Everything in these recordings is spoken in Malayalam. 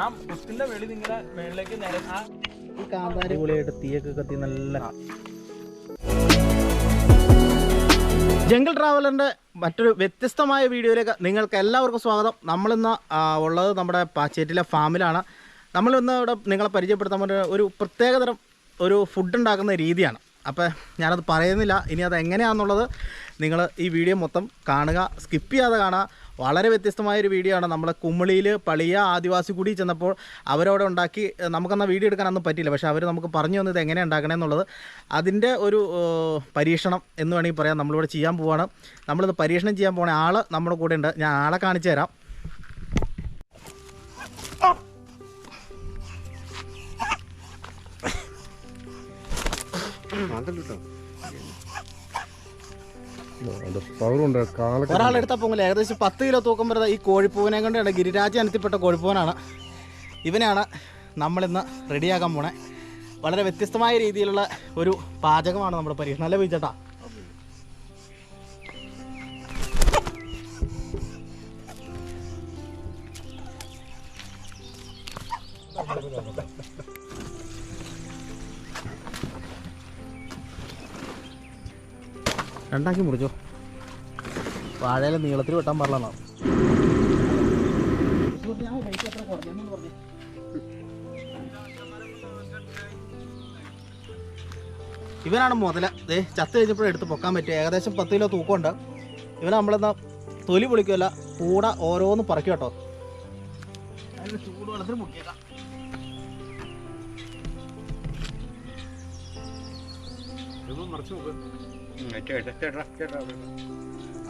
ആ വെളി നിങ്ങളെ മേളിലേക്ക് നേരെ ആ തീയൊക്കെ കത്തി നല്ല ജംഗിൾ ട്രാവലറിന്റെ മറ്റൊരു വ്യത്യസ്തമായ വീഡിയോയിലേക്ക് നിങ്ങൾക്ക് എല്ലാവർക്കും സ്വാഗതം. നമ്മളിന്ന് ഉള്ളത് നമ്മുടെ പാച്ചേറ്റിലെ ഫാമിലാണ്. നമ്മളിന്ന് ഇവിടെ നിങ്ങളെ പരിചയപ്പെടുത്താൻ വേണ്ടി ഒരു പ്രത്യേകതരം ഒരു ഫുഡ് ഉണ്ടാക്കുന്ന രീതിയാണ്. അപ്പോൾ ഞാനത് പറയുന്നില്ല. ഇനി അത് എങ്ങനെയാണെന്നുള്ളത് നിങ്ങൾ ഈ വീഡിയോ മൊത്തം കാണുക സ്കിപ്പ് ചെയ്യാതെ കാണുക. വളരെ വ്യത്യസ്തമായ ഒരു വീഡിയോ ആണ്. നമ്മളെ കുമ്മളിയിൽ പളിയ ആദിവാസി കൂടി ചെന്നപ്പോൾ അവരവിടെ ഉണ്ടാക്കി നമുക്കെന്നാൽ വീഡിയോ എടുക്കാനൊന്നും പറ്റില്ല പക്ഷേ അവർ നമുക്ക് പറഞ്ഞു തന്നത് എങ്ങനെ ഉണ്ടാക്കണേ എന്നുള്ളത് അതിന്റെ ഒരു പരീക്ഷണം എന്ന് വേണമെങ്കിൽ പറയാം. നമ്മളിവിടെ ചെയ്യാൻ പോവാണ്. നമ്മളിത് പരീക്ഷണം ചെയ്യാൻ പോകണേ ആൾ നമ്മുടെ കൂടെ ഉണ്ട്. ഞാൻ ആളെ കാണിച്ചു തരാം. കാലൊക്കെ ഒരാളെടുത്താൽ പോകില്ല ഏകദേശം പത്ത് കിലോ തൂക്കം വരുന്ന ഈ കോഴിപ്പൂവിനെ കൊണ്ടാണ്. ഗിരിരാജ അനത്തിപ്പെട്ട കോഴിപ്പൂവനാണ്. ഇവനാണ് നമ്മളിന്ന് റെഡിയാക്കാൻ പോണേ. വളരെ വ്യത്യസ്തമായ രീതിയിലുള്ള ഒരു പാചകമാണ് നമ്മുടെ പരീക്ഷണം അല്ലേ വിചേട്ടാ രണ്ടാക്കി മുറിച്ചോ. വാഴയിലെ നീളത്തിൽ വെട്ടാൻ പാടില്ല ഇവനാണ് മുതല. ദേ ചത്ത് കഴിഞ്ഞപ്പോഴും എടുത്ത് പൊക്കാൻ പറ്റും. ഏകദേശം പത്ത് കിലോ തൂക്കമുണ്ട്. ഇവൻ നമ്മളെന്നാ തൊലി പൊളിക്കുമല്ല കൂടെ ഓരോന്ന് പറക്കും കേട്ടോ. ചൂടുവെള്ളത്തിൽ മുക്കിയേക്കാം.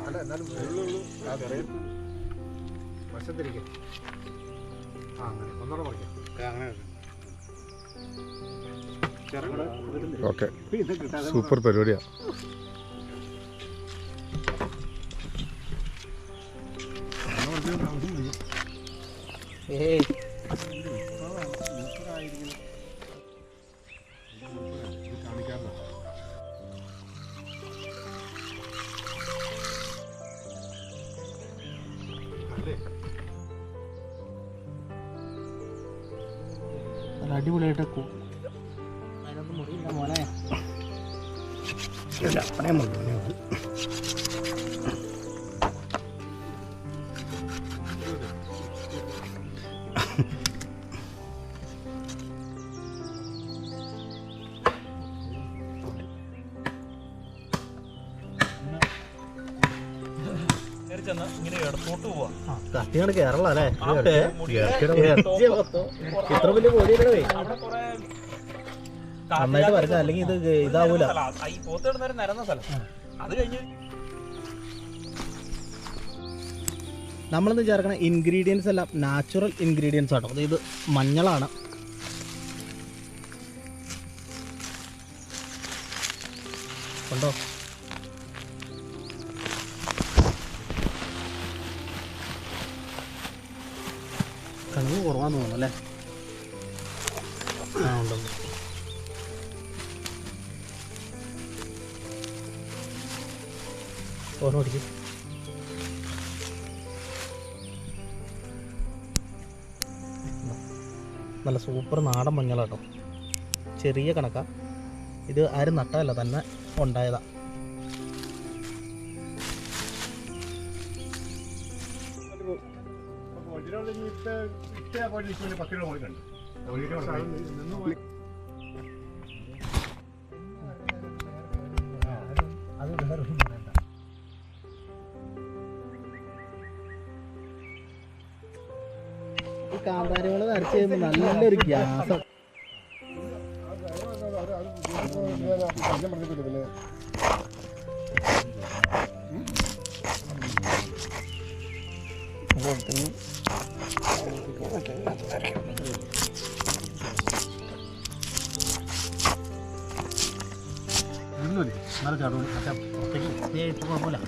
അല്ല എന്നാലും വശത്തിരിക്കെ. ആ അങ്ങനെ. ഒന്നുകൂടെ പറിക്കാം അങ്ങനെ ഓക്കെ. സൂപ്പർ പരിപാടിയാ. ഏയ്. നല്ല അടിപൊളിയായിട്ട് അതിനകത്ത് മുറിയില്ല മോനെ. ഇല്ല അവനെ മുറി, ഇങ്ങനെ ഇടത്തോട്ട് പോവാ. കത്തിയാണ് കേരള അല്ലേ? ഇത്ര വലിയ കുറെ നന്നായിട്ട് വരച്ച അല്ലെങ്കിൽ ഇത് ഇതാവൂല. ഈ നിരന്ന സ്ഥലം. അത് കഴിഞ്ഞ് നമ്മളിന്ന് ചേർക്കണ? ഇൻഗ്രീഡിയൻസ് എല്ലാം നാച്ചുറൽ ഇൻഗ്രീഡിയൻസ് ആട്ടോ. അതായത് മഞ്ഞളാണ്. ഉണ്ടോ? കുറവാന്ന് തോന്നുന്നു അല്ലേ? ആ ഉണ്ടുണ്ട് ഓർമ്മ അടിക്കും. നല്ല സൂപ്പർ നാടൻ മഞ്ഞളാട്ടോ. ചെറിയ കണക്കാ. ഇത് ആരും നട്ടതല്ല തന്നെ ഉണ്ടായതാ. ഈ കാന്താരിമുളക് അരച്ച് കഴിയുമ്പോൾ നല്ലൊരു ഗ്യാസ്. നല്ല ചാടുള്ളൂ. പക്ഷേ പുറത്തേക്ക് ഏയ് ഇപ്പൊ കുഴപ്പമില്ല.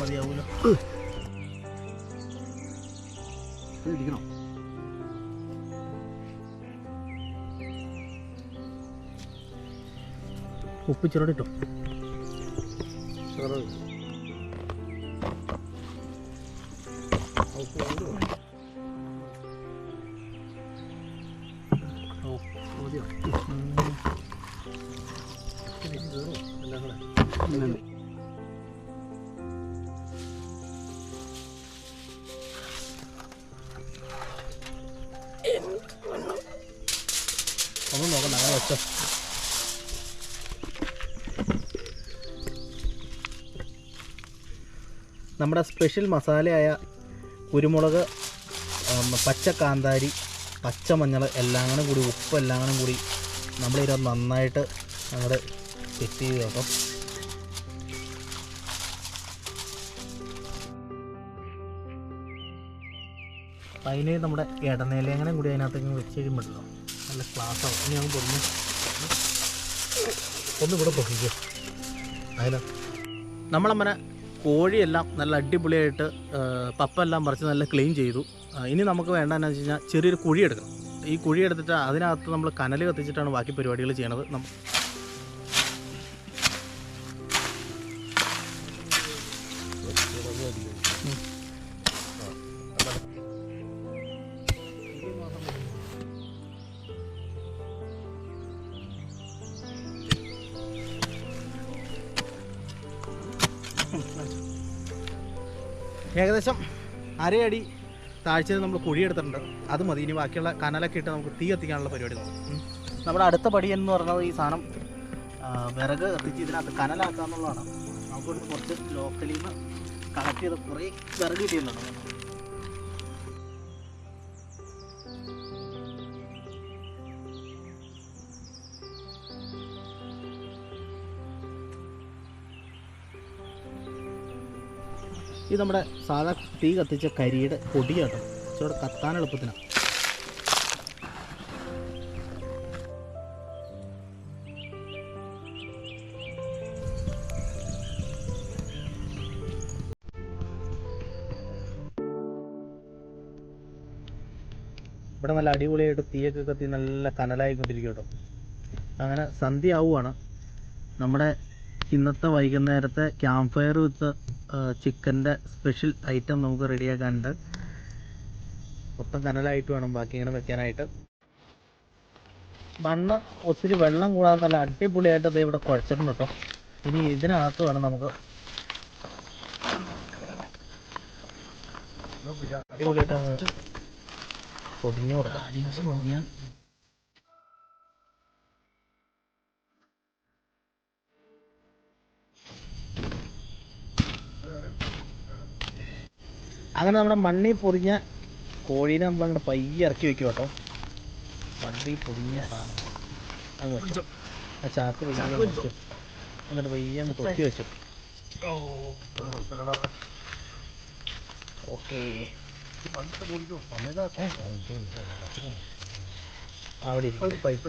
മതിയാവൂല? ഇരിക്കണോ? ഉപ്പ് ചെറുടിട്ടോ ഒന്നും നോക്കണ്ട അങ്ങനെ വെച്ചോ നമ്മുടെ സ്പെഷ്യൽ മസാലയായ കുരുമുളക് പച്ച കാന്താരി പച്ചമഞ്ഞൾ എല്ലാം കൂടെ കൂടി ഉപ്പ് എല്ലാം കൂടി നമ്മളിത് നന്നായിട്ട് അങ്ങോട്ട് സെറ്റ് ചെയ്ത് നോക്കാം അതിന് നമ്മുടെ ഇടനേലങ്ങനെ കൂടി അതിനകത്തേക്ക് വെച്ച് കഴിയുമ്പോഴല്ലോ നല്ല ക്ലാസ് ആവും. ഇനി അങ്ങ് പൊടിഞ്ഞ് ഒന്നുകൂടെ പൊക്കിക്കോ. അതിന്. നമ്മളങ്ങനെ കോഴിയെല്ലാം നല്ല അടിപൊളിയായിട്ട് പപ്പെല്ലാം പറിച്ച് നല്ല ക്ലീൻ ചെയ്തു. ഇനി നമുക്ക് വേണ്ടതെന്ന് വെച്ച് കഴിഞ്ഞാൽ ചെറിയൊരു കുഴി എടുക്കണം. ഈ കുഴി എടുത്തിട്ട് അതിനകത്ത് നമ്മൾ കനൽ കത്തിച്ചിട്ടാണ് ബാക്കി പരിപാടികൾ ചെയ്യണത്. ഏകദേശം അരയടി താഴ്ചയിൽ നമ്മൾ കുഴിയെടുത്തിട്ടുണ്ട് അത് മതി. ഇനി ബാക്കിയുള്ള കനലൊക്കെ ഇട്ട് നമുക്ക് തീ കത്തിക്കാനുള്ള പരിപാടി നോക്കാം നമ്മുടെ അടുത്ത പടി എന്ന് പറഞ്ഞത് ഈ സാധനം വിറക് കത്തിച്ച് ഇതിനകത്ത് കനലാക്കുക എന്നുള്ളതാണ് നമുക്ക് കുറച്ച് ലോക്കലിൽ നിന്ന് കളക്ട് ചെയ്ത് കുറേ വിറക് കിട്ടിയിട്ടുണ്ട്. ഇത് നമ്മുടെ സാധാ തീ കത്തിച്ച കരിയുടെ പൊടിയാട്ടോ. ഇച്ചിരി കത്താൻ എളുപ്പത്തിനാണ് ഇവിടെ നല്ല അടിപൊളിയായിട്ട് തീയൊക്കെ കത്തി നല്ല കനലായിക്കൊണ്ടിരിക്കും കേട്ടോ അങ്ങനെ സന്ധ്യ ആവുകയാണ് നമ്മുടെ ഇന്നത്തെ വൈകുന്നേരത്തെ ക്യാമ്പ് ഫയർ വിത്ത് ചിക്കന്റെ സ്പെഷ്യൽ ഐറ്റം നമുക്ക് റെഡിയാക്കാനുണ്ട്. മൊത്തം കനലായിട്ട് വേണം ബാക്കി ഇങ്ങനെ വെക്കാനായിട്ട്. മണ്ണ് ഒത്തിരി വെള്ളം കൂടാതെ നല്ല അടിപൊളിയായിട്ട് അത് ഇവിടെ കുഴച്ചിട്ടുണ്ട് കേട്ടോ. ഇനി ഇതിനകത്ത് വേണം നമുക്ക് അടിപൊളിയായിട്ട് കൊടുക്കാം. അങ്ങനെ നമ്മുടെ മണ്ണിൽ പൊതിഞ്ഞ കോഴീനെ നമ്മൾ അങ്ങനെ പയ്യെ ഇറക്കി വെക്കും കേട്ടോ. മണ്ണിൽ പൊതിഞ്ഞ സാധനം. അങ്ങ് വെച്ചു. ആ ചാക്ക് വെച്ചു. എന്നിട്ട് പയ്യെ അങ്ങ് തൊത്തി വെച്ചു. ഓക്കെ. അവിടെ പൈപ്പ്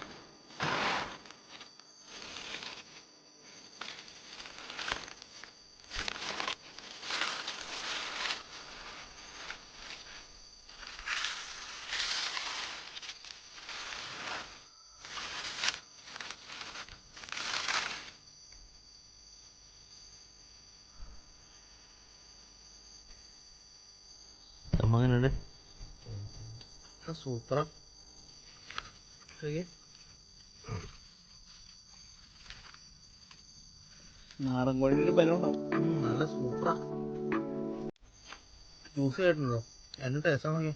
ഇട്ടടവി സൂപ്പറാ നാടൻ കോഴിക്ക് ബലമുണ്ടാവും. നല്ല സൂപ്പറാ. ജ്യൂസ് ആയിട്ടുണ്ടോ എന്നെ ടേസ്റ്റ് നോക്കി